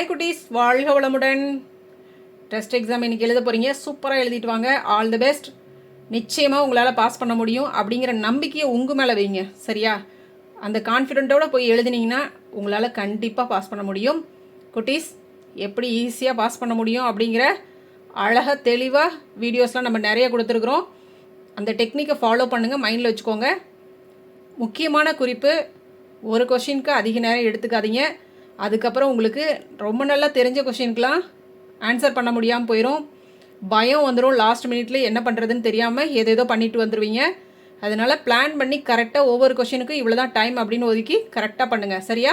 Hi குட்டீஸ் வாழ்க வளமுடன். டெஸ்ட் எக்ஸாம் இன்றைக்கி எழுத போகிறீங்க சூப்பராக எழுதிட்டு வாங்க. ஆல் தி பெஸ்ட் நிச்சயமாக உங்களால் பாஸ் பண்ண முடியும் அப்படிங்கிற நம்பிக்கையை உங்கள் மேலே வைங்க. சரியா? அந்த கான்ஃபிடென்ட்டோடு போய் எழுதினீங்கன்னா உங்களால் கண்டிப்பாக பாஸ் பண்ண முடியும். குட்டீஸ் எப்படி ஈஸியாக பாஸ் பண்ண முடியும் அப்படிங்கிற அழகாக தெளிவாக வீடியோஸ்லாம் நம்ம நிறைய கொடுத்துருக்குறோம். அந்த டெக்னிக்கை ஃபாலோ பண்ணுங்கள் மைண்டில் வச்சுக்கோங்க. முக்கியமான குறிப்பு ஒரு கொஷினுக்கு அதிக நேரம் எடுத்துக்காதீங்க. அதுக்கப்புறம் உங்களுக்கு ரொம்ப நல்லா தெரிஞ்ச கொஷினுக்கெலாம் ஆன்சர் பண்ண முடியாமல் போயிடும் பயம் வந்துடும் லாஸ்ட் மினிட்ல என்ன பண்ணுறதுன்னு தெரியாமல் ஏதேதோ பண்ணிட்டு வந்துடுவீங்க அதனால் பிளான் பண்ணி கரெக்டாக ஒவ்வொரு கொஷினுக்கும் இவ்வளோ தான் டைம் அப்படின்னு ஒதுக்கி கரெக்டாக பண்ணுங்கள் சரியா?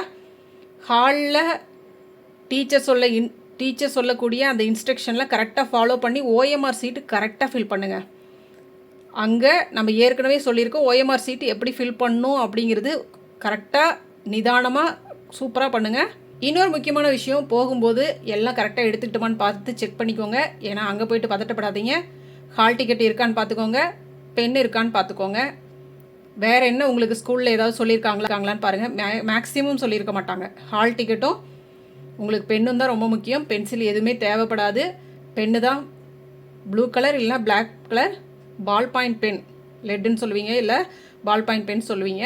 ஹாலில் டீச்சர் சொல்ல இன் டீச்சர் சொல்லக்கூடிய அந்த இன்ஸ்ட்ரக்ஷனில் கரெக்டாக ஃபாலோ பண்ணி ஓஎம்ஆர் சீட்டு கரெக்டாக ஃபில் பண்ணுங்கள் அங்கே நம்ம ஏற்கனவே சொல்லியிருக்கோம். ஓஎம்ஆர் சீட்டு எப்படி ஃபில் பண்ணும் அப்படிங்கிறது கரெக்டாக நிதானமாக சூப்பராக பண்ணுங்கள் இன்னொரு முக்கியமான விஷயம் போகும்போது எல்லாம் கரெக்டாக எடுத்துக்கிட்டோமான்னு பார்த்து செக் பண்ணிக்கோங்க. ஏன்னா அங்கே போயிட்டு பதட்டப்படாதீங்க. ஹால் டிக்கெட் இருக்கான்னு பார்த்துக்கோங்க. பென் இருக்கான்னு பார்த்துக்கோங்க. வேறு என்ன உங்களுக்கு ஸ்கூலில் ஏதாவது சொல்லியிருக்காங்களாங்களான்னு பாருங்கள் மே மேக்ஸிமம் சொல்லியிருக்க மாட்டாங்க. ஹால் டிக்கெட்டும் உங்களுக்கு பெண்ணும் தான் ரொம்ப முக்கியம். பென்சில் எதுவுமே தேவைப்படாது. பென்னு தான். ப்ளூ கலர் இல்லைனா black colour ball point pen லெட்டுன்னு சொல்லுவீங்க இல்லை பால் பாயிண்ட் பென் சொல்லுவீங்க.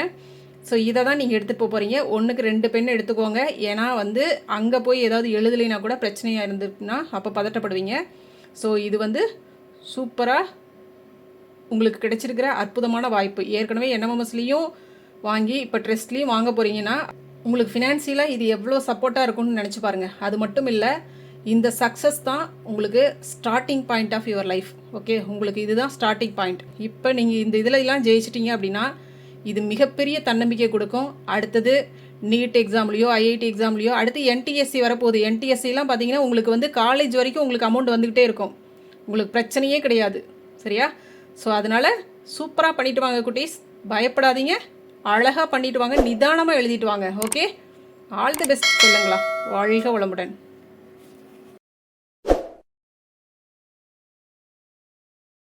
ஸோ இதை தான் நீங்கள் எடுத்துகிட்டு போக போகிறீங்க ஒன்றுக்கு ரெண்டு பெண் எடுத்துக்கோங்க. ஏன்னா வந்து அங்கே போய் ஏதாவது எழுதலைனா கூட பிரச்சனையாக இருந்துச்சுன்னா அப்போ பதட்டப்படுவீங்க. ஸோ இது வந்து சூப்பராக உங்களுக்கு கிடைச்சிருக்கிற அற்புதமான வாய்ப்பு. ஏற்கனவே என்எம்எம்எஸ்லேயும் வாங்கி இப்போ ட்ரெஸ்ட்லேயும் வாங்க போகிறீங்கன்னா உங்களுக்கு ஃபினான்சியலாக இது எவ்வளோ சப்போர்ட்டாக இருக்கும்னு நினச்சி பாருங்கள் அது மட்டும் இல்லை இந்த சக்ஸஸ் தான் உங்களுக்கு starting point of your life okay உங்களுக்கு இதுதான் ஸ்டார்டிங் பாயிண்ட் இப்போ நீங்கள் இந்த இதில் எல்லாம் ஜெயிச்சிட்டிங்க அப்படின்னா இது மிகப்பெரிய தன்னம்பிக்கை கொடுக்கும். அடுத்தது நீட் எக்ஸாம்லேயோ ஐஐடி எக்ஸாம்லேயோ அடுத்து என்டிஎஸ்சி வரப்போகுது. என்டிஎஸ்சிலாம் பார்த்தீங்கன்னா உங்களுக்கு வந்து காலேஜ் வரைக்கும் உங்களுக்கு அமௌண்ட் வந்துக்கிட்டே இருக்கும். உங்களுக்கு பிரச்சனையே கிடையாது. சரியா? ஸோ அதனால் சூப்பராக பண்ணிட்டு வாங்க குட்டீஸ். பயப்படாதீங்க. அழகாக பண்ணிட்டு வாங்க. நிதானமாக எழுதிட்டு வாங்க. ஓகே ஆல் தி பெஸ்ட் சொல்லுங்களா? வாழ்க வளமுடன்.